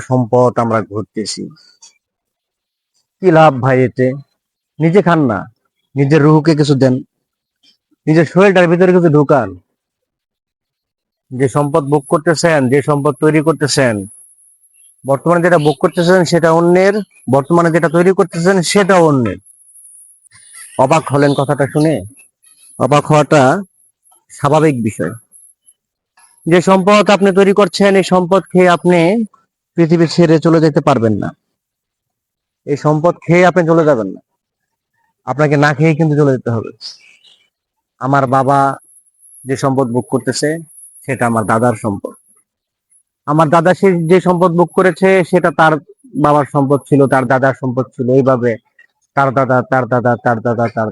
সম্পদ আমরা ঘুরতেছি। কি লাভ ভাই এতে? নিজে খান না। নিজের রুহুকে কিছু দেন। নিজের শরীরটার ভিতরে কিছু ঢুকান। যে সম্পদ ভোগ করতেছেন, যে সম্পদ তৈরি করতেছেন, বর্তমানে যেটা ভোগ করতেছেন সেটা অন্যের, বর্তমানে যেটা তৈরি করতেছেন সেটা অন্যের। অবাক হলেন কথাটা শুনে? অবাক হওয়াটা স্বাভাবিক বিষয়। যে সম্পদ আপনি তৈরি করছেন, এই সম্পদ খেয়ে আপনি পৃথিবী ছেড়ে চলে যেতে পারবেন না। এই সম্পদ খেয়ে আপনি চলে যাবেন না। আপনাকে না খেয়ে কিন্তু চলে যেতে হবে। আমার বাবা যে সম্পদ ভোগ করতেছে, সেটা আমার দাদার সম্পদ। আমার দাদা সে যে সম্পদ ভোগ করেছে, সেটা তার বাবার সম্পদ ছিল, তার দাদার সম্পদ ছিল। এইভাবে তার দাদা তার দাদা তার দাদা, তার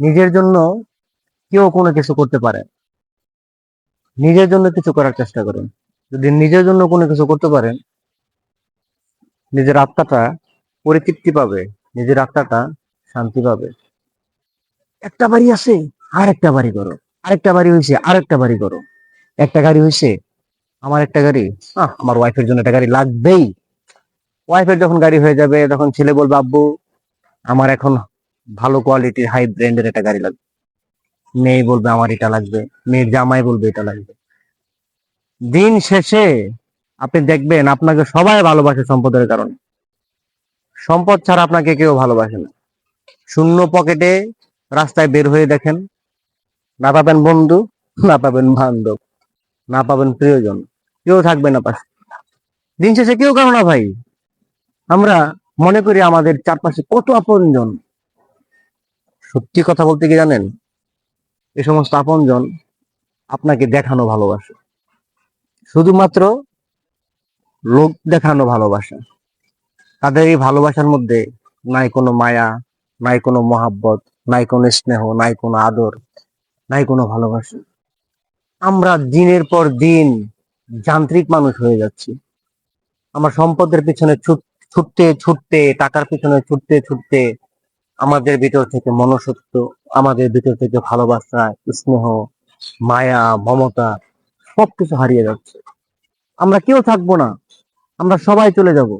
নিজের জন্য কেউ কোনো কিছু করতে পারে নিজের জন্য কিছু করার চেষ্টা করেন। যদি নিজের জন্য কোনো কিছু করতে পারেন, নিজের আত্মাটা পরিতৃপ্তি পাবে, নিজের আত্মাটা শান্তি পাবে। একটা বাড়ি আছে আর একটা বাড়ি করো। আরেকটা বাড়ি হয়েছে আরেকটা বাড়ি করো। একটা গাড়ি হয়েছে আমার একটা গাড়ি আমার ওয়াইফের জন্য একটা গাড়ি লাগবেই। ওয়াইফের যখন গাড়ি হয়ে যাবে, তখন ছেলে বলবে, আব্বু, আমার এখন ভালো কোয়ালিটির হাই ব্র্যান্ডের একটা গাড়ি লাগবে। মেয়ে বলবে, আমার এটা লাগবে। মেয়ের জামাই বলবে, এটা লাগবে। দিন শেষে আপনি দেখবেন আপনাকে সবাই ভালোবাসে সম্পদের কারণে। সম্পদ ছাড়া আপনাকে কেউ ভালোবাসে না। শূন্য পকেটে রাস্তায় বের হয়ে দেখেন, না পাবেন বন্ধু, না পাবেন বান্ধব, না পাবেন প্রিয়জন, কেউ থাকবে না পাশে। দিন শেষে কেউ কারও না ভাই। আমরা মনে করি আমাদের চারপাশে কত আপনজন। সত্যি কথা বলতে কি জানেন? এই সমস্ত আপনজন আপনাকে দেখানো ভালোবাসে। শুধুমাত্র লোক দেখানো ভালোবাসা। তাদের এই ভালোবাসার মধ্যে নাই কোনো মায়া, নাই কোনো মহাব্বত, নাই কোনো স্নেহ, নাই কোনো আদর, নাই কোনো ভালোবাসা। আমরা দিনের পর দিন যান্ত্রিক মানুষ হয়ে যাচ্ছি। আমরা সম্পদের পিছনে ছুট- ছুটতে ছুটতে, টাকার পিছনে ছুটতে ছুটতে আমাদের ভিতর থেকে মনসত্ব আমাদের ভিতর থেকে ভালোবাসা, স্নেহ, মায়া, মমতা সবকিছু হারিয়ে যাচ্ছে। আমরা কেউ থাকব না, আমরা সবাই চলে যাব।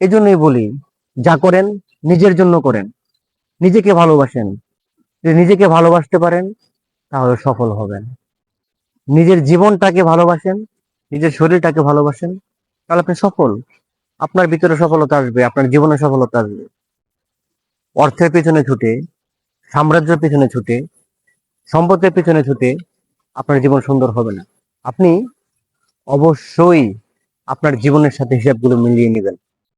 এজন্যই বলি, যা করেন নিজের জন্য করেন। নিজেকে ভালোবাসেন। যদি নিজেকে ভালোবাসতে পারেন, তাহলে সফল হবেন। নিজের জীবনটাকে ভালোবাসেন, নিজের শরীরটাকে ভালোবাসেন, তাহলে আপনি সফল। আপনার ভিতরে সফলতা আসবে, আপনার জীবনে সফলতা আসবে। অর্থের পেছনে ছুটে, সাম্রাজ্যের পেছনে ছুটে, সম্পদের পেছনে ছুটে আপনার জীবন সুন্দর হবে না। আপনি অবশ্যই আপনার জীবনের সাথে হিসাবগুলো মিলিয়ে নেবেন।